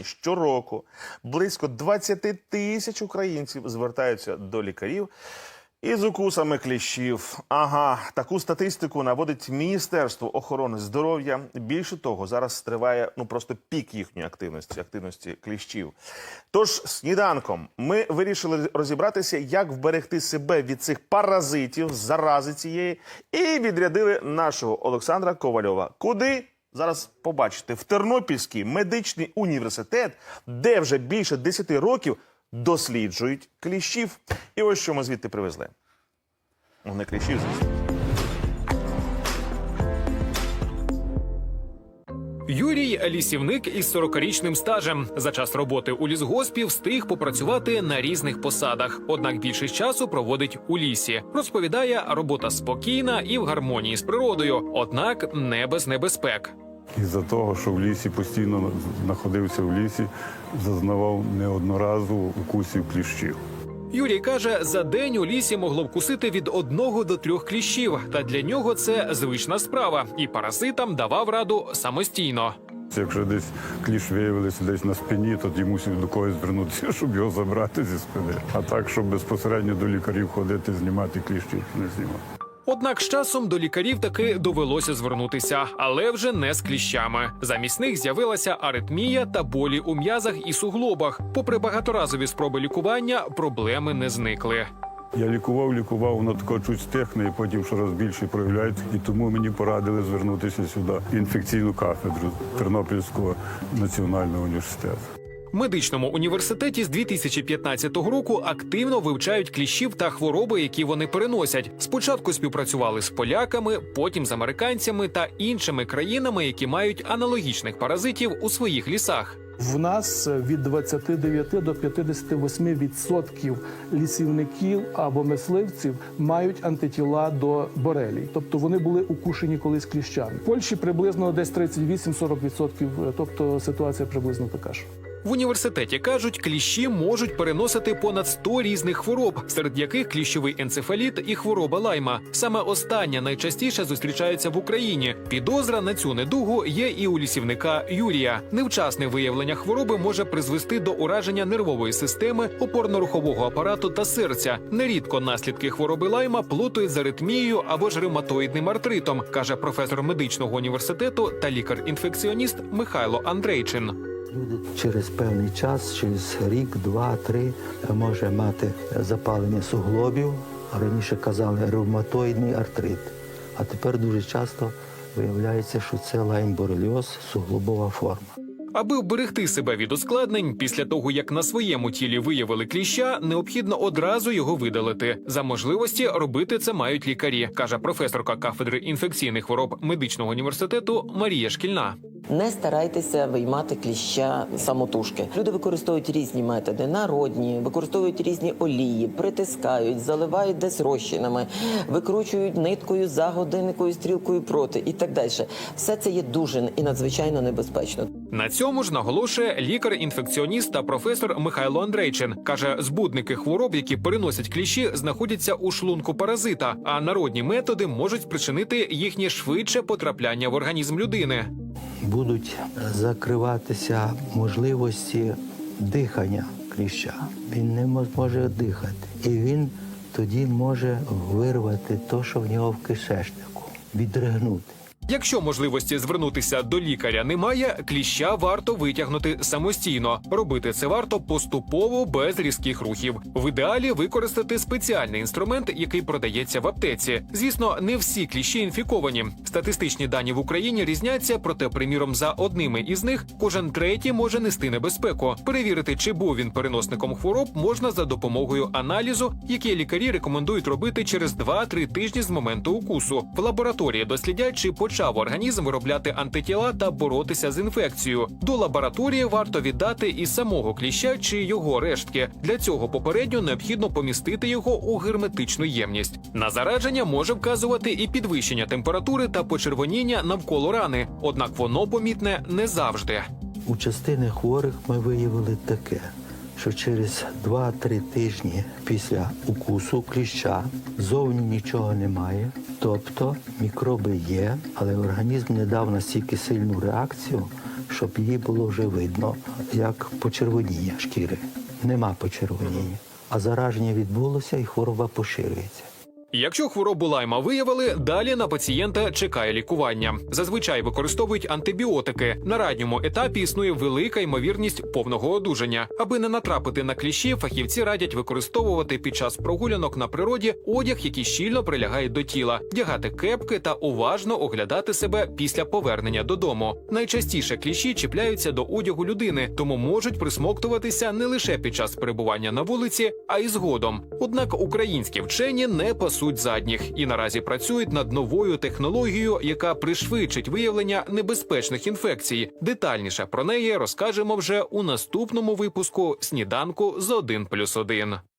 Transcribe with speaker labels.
Speaker 1: Україні щороку близько 20 тисяч українців звертаються до лікарів із укусами кліщів. Ага, таку статистику наводить Міністерство охорони здоров'я. Більше того, зараз триває ну просто пік їхньої активності, активності кліщів. Тож сніданком ми вирішили розібратися, як вберегти себе від цих паразитів, зарази цієї, і відрядили нашого Олександра Ковальова. Куди? Зараз побачите в Тернопільський медичний університет, де вже більше 10 років досліджують кліщів. І ось що ми звідти привезли. Ну, не кліщів, звісно.
Speaker 2: Юрій лісівник із 40-річним стажем. За час роботи у лісгоспі встиг попрацювати на різних посадах. Однак більшість часу проводить у лісі. Розповідає, робота спокійна і в гармонії з природою, однак не без небезпек.
Speaker 3: Із-за того, що в лісі постійно знаходився в лісі, зазнавав неодноразово укусів кліщів.
Speaker 2: Юрій каже, за день у лісі могло вкусити від одного до трьох кліщів. Та для нього це звична справа, і паразитам давав раду самостійно.
Speaker 3: Якщо десь кліщ виявилися десь на спині, то тоді мусив до когось звернутися, щоб його забрати зі спини. А так, щоб безпосередньо до лікарів ходити, знімати кліщів, не знімав.
Speaker 2: Однак з часом до лікарів таки довелося звернутися, але вже не з кліщами. Замість них з'явилася аритмія та болі у м'язах і суглобах. Попри багаторазові спроби лікування, проблеми не зникли.
Speaker 3: Я лікував, лікував, воно тако чуть стихне, і потім щораз більше проявляється. І тому мені порадили звернутися сюди, в інфекційну кафедру Тернопільського національного університету.
Speaker 2: Медичному університеті з 2015 року активно вивчають кліщів та хвороби, які вони переносять. Спочатку співпрацювали з поляками, потім з американцями та іншими країнами, які мають аналогічних паразитів у своїх лісах.
Speaker 4: В нас від 29 до 58 відсотків лісівників або мисливців мають антитіла до борелій, тобто вони були укушені колись кліщами. В Польщі приблизно десь 38-40 відсотків, тобто ситуація приблизно така ж.
Speaker 2: В університеті кажуть, кліщі можуть переносити понад 100 різних хвороб, серед яких кліщовий енцефаліт і хвороба лайма. Саме остання найчастіше зустрічаються в Україні. Підозра на цю недугу є і у лісівника Юрія. Невчасне виявлення хвороби може призвести до ураження нервової системи, опорно-рухового апарату та серця. Нерідко наслідки хвороби лайма плутають з аритмією або ж ревматоїдним артритом, каже професор медичного університету та лікар-інфекціоніст Михайло Андрейчин.
Speaker 5: Люди через певний час, через рік, два, три, може мати запалення суглобів. Раніше казали ревматоїдний артрит. А тепер дуже часто виявляється, що це лаймборельоз, суглобова форма.
Speaker 2: Аби вберегти себе від ускладнень, після того як на своєму тілі виявили кліща, необхідно одразу його видалити. За можливості робити це мають лікарі, каже професорка кафедри інфекційних хвороб медичного університету Марія Шкільна.
Speaker 6: Не старайтеся виймати кліща самотужки. Люди використовують різні методи, народні, використовують різні олії, притискають, заливають десь розчинами, викручують ниткою за годинникою, стрілкою проти і так далі. Все це є дуже і надзвичайно небезпечно.
Speaker 2: На цьому ж наголошує лікар-інфекціоніст та професор Михайло Андрейчин. каже, збудники хвороб, які переносять кліщі, знаходяться у шлунку паразита, а народні методи можуть спричинити їхнє швидше потрапляння в організм людини.
Speaker 5: Будуть закриватися можливості дихання кліща. Він не може дихати. І він тоді може вирвати те, що в нього в кишечнику, відригнути.
Speaker 2: Якщо можливості звернутися до лікаря немає, кліща варто витягнути самостійно. Робити це варто поступово без різких рухів. В ідеалі використати спеціальний інструмент, який продається в аптеці. Звісно, не всі кліщі інфіковані. Статистичні дані в Україні різняться, проте, приміром, за одними із них кожен третій може нести небезпеку. Перевірити, чи був він переносником хвороб, можна за допомогою аналізу, який лікарі рекомендують робити через 2-3 тижні з моменту укусу. В лабораторії дослідять, чи почав організм виробляти антитіла та боротися з інфекцією. До лабораторії варто віддати і самого кліща чи його рештки. Для цього попередньо необхідно помістити його у герметичну ємність. На зараження може вказувати і підвищення температури та почервоніння навколо рани, однак воно помітне не завжди.
Speaker 5: У частини хворих ми виявили таке, що через 2-3 тижні після укусу кліща зовні нічого немає, тобто мікроби є, але організм не дав настільки сильну реакцію, щоб її було вже видно, як почервоніння шкіри. Нема почервоніння. А зараження відбулося і хвороба поширюється.
Speaker 2: Якщо хворобу лайма виявили, далі на пацієнта чекає лікування. Зазвичай використовують антибіотики. На ранньому етапі існує велика ймовірність повного одужання. Аби не натрапити на кліщі, фахівці радять використовувати під час прогулянок на природі одяг, який щільно прилягає до тіла, вдягати кепки та уважно оглядати себе після повернення додому. Найчастіше кліщі чіпляються до одягу людини, тому можуть присмоктуватися не лише під час перебування на вулиці, а й згодом. Однак українські вчені не пасуть задніх і наразі працюють над новою технологією, яка пришвидшить виявлення небезпечних інфекцій. Детальніше про неї розкажемо вже у наступному випуску сніданку з 1+,1.